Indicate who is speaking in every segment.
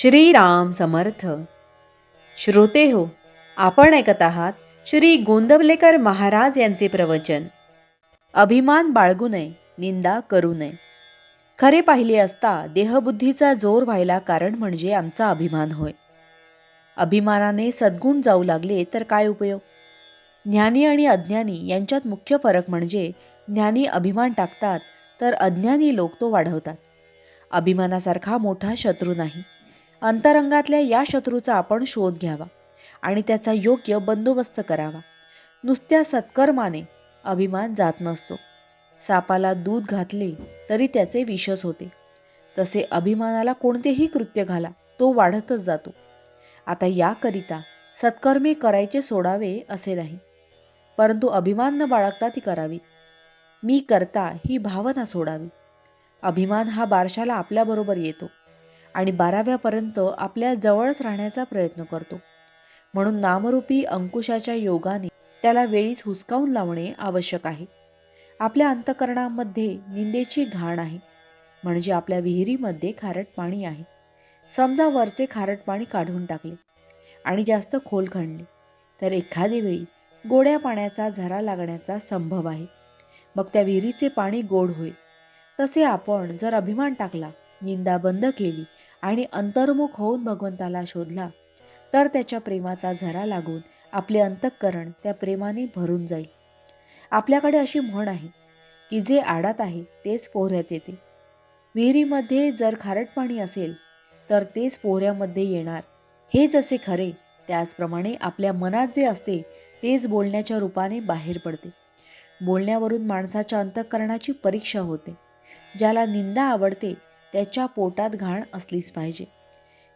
Speaker 1: श्रीराम समर्थ. श्रोते हो आपण ऐकत आहात श्री गोंदवलेकर महाराज यांचे प्रवचन. अभिमान बाळगू नये निंदा करू नये. खरे पाहिले असता देहबुद्धीचा जोर व्हायला कारण म्हणजे आमचा अभिमान होय. अभिमानाने सद्गुण जाऊ लागले तर काय उपयोग? ज्ञानी आणि अज्ञानी यांच्यात मुख्य फरक म्हणजे ज्ञानी अभिमान टाकतात तर अज्ञानी लोक तो वाढवतात. अभिमानासारखा मोठा शत्रू नाही. अंतरंगातल्या या शत्रूचा आपण शोध घ्यावा आणि त्याचा योग्य बंदोबस्त करावा. नुसत्या सत्कर्माने अभिमान जात नसतो. सापाला दूध घातले तरी त्याचे विषच होते. तसे अभिमानाला कोणतेही कृत्य घाला तो वाढतच जातो. आता याकरिता सत्कर्मे करायचे सोडावे असे नाही. परंतु अभिमान न बाळगता ती करावीत मी करता ही भावना सोडावी. अभिमान हा बारशाला आपल्याबरोबर येतो. आणि बाराव्यापर्यंत आपल्या जवळच राहण्याचा प्रयत्न करतो. म्हणून नामरूपी अंकुशाच्या योगाने त्याला वेळीच हुसकावून लावणे आवश्यक आहे. आपल्या अंतकरणामध्ये निंदेची घाण आहे. म्हणजे आपल्या विहिरीमध्ये खारट पाणी आहे. समजा वरचे खारट पाणी काढून टाकले आणि जास्त खोल खणले तर एखादी वेळी गोड्या पाण्याचा झरा लागण्याचा संभव आहे. मग त्या विहिरीचे पाणी गोड होईल. तसे आपण जर अभिमान टाकला निंदा बंद केली आणि अंतर्मुख होऊन भगवंताला शोधला तर त्याच्या प्रेमाचा झरा लागून आपले अंतःकरण त्या प्रेमाने भरून जाईल. आपल्याकडे अशी म्हण आहे की जे आडात आहे तेच पोहऱ्यात येते. विहिरीमध्ये जर खारट पाणी असेल तर तेच पोहऱ्यामध्ये येणार. हे जसे खरे त्याचप्रमाणे आपल्या मनात जे असते तेच बोलण्याच्या रूपाने बाहेर पडते. बोलण्यावरून माणसाच्या अंतःकरणाची परीक्षा होते. ज्याला निंदा आवडते त्याच्या पोटात घाण असलीच पाहिजे.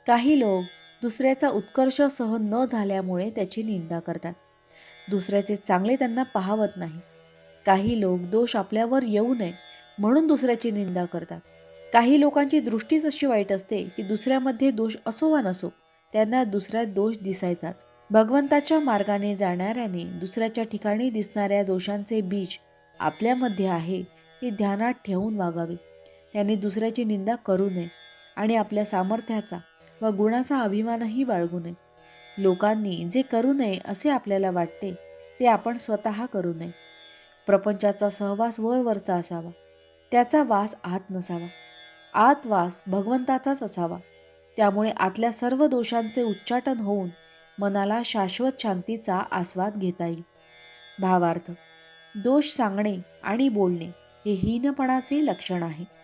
Speaker 1: काही लोक दुसऱ्याचा उत्कर्ष सहन न झाल्यामुळे त्याची निंदा करतात. दुसऱ्याचे चांगले त्यांना पाहावत नाही. काही लोक दोष आपल्यावर येऊ नये म्हणून दुसऱ्याची निंदा करतात. काही लोकांची दृष्टीच अशी वाईट असते की दुसऱ्यामध्ये दोष असो वा नसो त्यांना दुसऱ्यात दोष दिसायचाच. भगवंताच्या मार्गाने जाणाऱ्याने दुसऱ्याच्या ठिकाणी दिसणाऱ्या दोषांचे बीज आपल्यामध्ये आहे हे ध्यानात ठेवून वागावे. त्याने दुसऱ्याची निंदा करू नये आणि आपल्या सामर्थ्याचा व गुणाचा अभिमानही बाळगू नये. लोकांनी जे करू नये असे आपल्याला वाटते ते आपण स्वतः करू नये. प्रपंचाचा सहवास वरवरचा असावा. त्याचा वास आत नसावा. आत वास भगवंताचाच असावा. त्यामुळे आतल्या सर्व दोषांचे उच्चाटन होऊन मनाला शाश्वत शांतीचा आस्वाद घेता येईल. भावार्थ दोष सांगणे आणि बोलणे हे हीनपणाचे लक्षण आहे.